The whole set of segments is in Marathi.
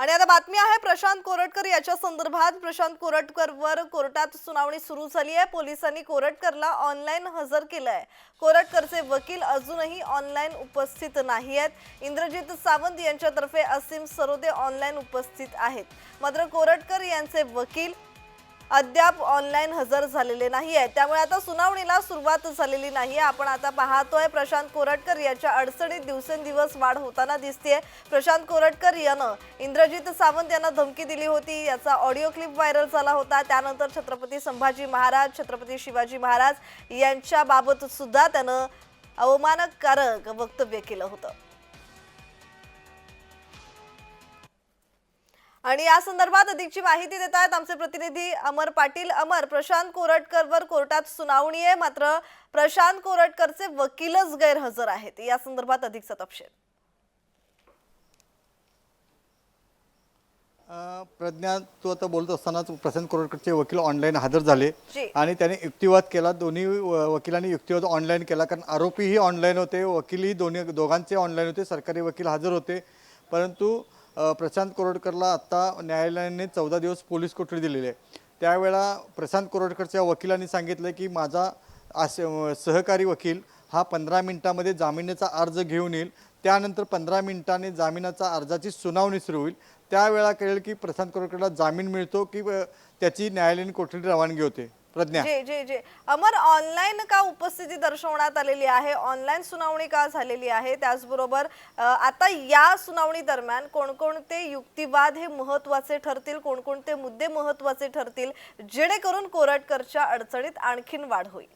आणि आता बातमी आहे प्रशांत कोरटकर याच्या संदर्भात. प्रशांत कोरटकरवर कोर्टात सुनावणी सुरू झाली आहे. पोलिसांनी कोरटकरला ऑनलाईन हजर केलंय. कोरटकरचे वकील अजूनही ऑनलाईन उपस्थित नाही आहेत. इंद्रजित सावंत यांच्यातर्फे असीम सरोदे ऑनलाईन उपस्थित आहेत. मात्र कोरटकर यांचे वकील अद्याप ऑनलाईन हजर झालेले नाही आहे त्यामुळे आता सुनावणीला सुरुवात झालेली नाही आपण आता पाहतोय प्रशांत कोरटकर याच्या अडचणीत दिवसेंदिवस वाढ होताना दिसतेय. प्रशांत कोरटकर यानं इंद्रजित सावंत यांना धमकी दिली होती. याचा ऑडिओ क्लिप व्हायरल झाला होता. त्यानंतर छत्रपती संभाजी महाराज छत्रपती शिवाजी महाराज यांच्याबाबत सुद्धा त्यानं अवमानकारक वक्तव्य केलं होतं. आणि या संदर्भात अधिकची माहिती देत आहेत आमचे प्रतिनिधी अमर पाटील. अमर प्रशांत कोरटकरवर कोर्टात सुनावणी आहे मात्र प्रशांत कोरटकरचे वकीलच गैरहजर आहेत. या संदर्भात अधिकचा तपशील. प्रज्ञा तू आता बोलत असतानाच प्रशांत कोरटकरचे वकील ऑनलाईन हजर झाले. आणि त्याने युक्तिवाद केला. दोन्ही वकिलांनी युक्तिवाद ऑनलाईन केला कारण आरोपीही ऑनलाईन होते वकीलही दोन्ही दोघांचे ऑनलाईन होते सरकारी वकील हजर होते. परंतु प्रशांत कोरोडकरला आत्ता न्यायालयाने चौदा दिवस पोलीस कोठडी दिलेली आहे. त्यावेळा प्रशांत कोरोडकरच्या वकिलांनी सांगितलं की माझा आस सहकारी वकील हा पंधरा मिनिटामध्ये जामिनाचा अर्ज घेऊन येईल. त्यानंतर पंधरा मिनिटांनी जामिनाचा अर्जाची सुनावणी सुरू होईल. त्यावेळा कळेल की प्रशांत कोरोडकरला जामीन मिळतो की त्याची न्यायालयीन कोठडी रवानगी होते. प्रज्ञा. जे जे जे. अमर ऑनलाईन का उपस्थिती दर्शवण्यात आलेली आहे? ऑनलाईन सुनावणी का झालेली आहे? त्याचबरोबर आता या सुनावणी दरम्यान कोणकोणते युक्तिवाद हे महत्त्वाचे ठरतील? कोणकोणते मुद्दे महत्त्वाचे ठरतील? जेणेकरून कोरटकरच्या अडचणीत आणखीन वाढ होईल.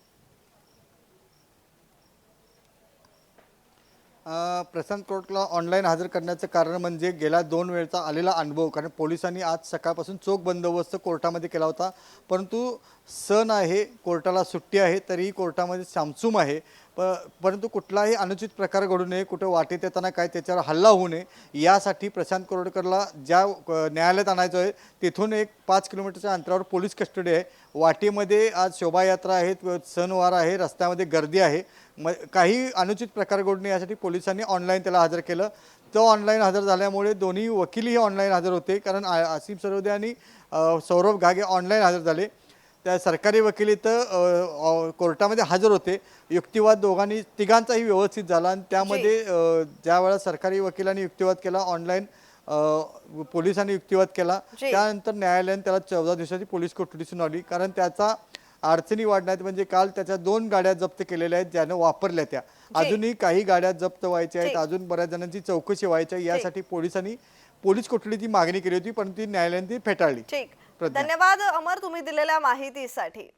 प्रशांत कोर्टला ऑनलाईन हजर करण्याचं कारण म्हणजे गेल्या दोन वेळचा आलेला अनुभव कारण पोलिसांनी आज सकाळपासून चोख बंदोबस्त कोर्टामध्ये केला होता. परंतु सण आहे कोर्टाला सुट्टी आहे तरीही कोर्टामध्ये सामसूम आहे. प परंतु कुठलाही अनुचित प्रकार घडू नये कुठं वाटेत येताना काय त्याच्यावर हल्ला होऊ नये यासाठी प्रशांत कोरोडकरला ज्या न्यायालयात आणायचं आहे तिथून एक पाच किलोमीटरच्या अंतरावर पोलीस कस्टडी आहे. वाटेमध्ये आज शोभायात्रा आहेत सणवार आहे रस्त्यामध्ये गर्दी आहे. म काही अनुचित प्रकार घडू नये यासाठी पोलिसांनी ऑनलाईन त्याला हजर केलं. तो ऑनलाईन हजर झाल्यामुळे दोन्ही वकीलही ऑनलाईन हजर होते कारण आ- आसिफ सरोदे आणि सौरभ घागे ऑनलाईन हजर झाले. त्या सरकारी वकील इथं कोर्टामध्ये हजर होते. युक्तिवाद दोघांनी तिघांचाही व्यवस्थित झाला आणि त्यामध्ये ज्या वेळा सरकारी वकिलांनी युक्तिवाद केला ऑनलाईन पोलिसांनी युक्तिवाद केला. त्यानंतर न्यायालयाने त्याला चौदा दिवसाची पोलीस कोठडी सुनावली. कारण त्याचा अडचणी वाढण्यात म्हणजे काल त्याच्या दोन गाड्या जप्त केलेल्या आहेत ज्यानं वापरल्या त्या. अजूनही काही गाड्या जप्त व्हायच्या आहेत. अजून बऱ्याच जणांची चौकशी व्हायची यासाठी पोलिसांनी पोलीस कोठडीची मागणी केली होती पण ती न्यायालयाने ती फेटाळली. धन्यवाद अमर तुम्ही दिलेल्या माहितीसाठी.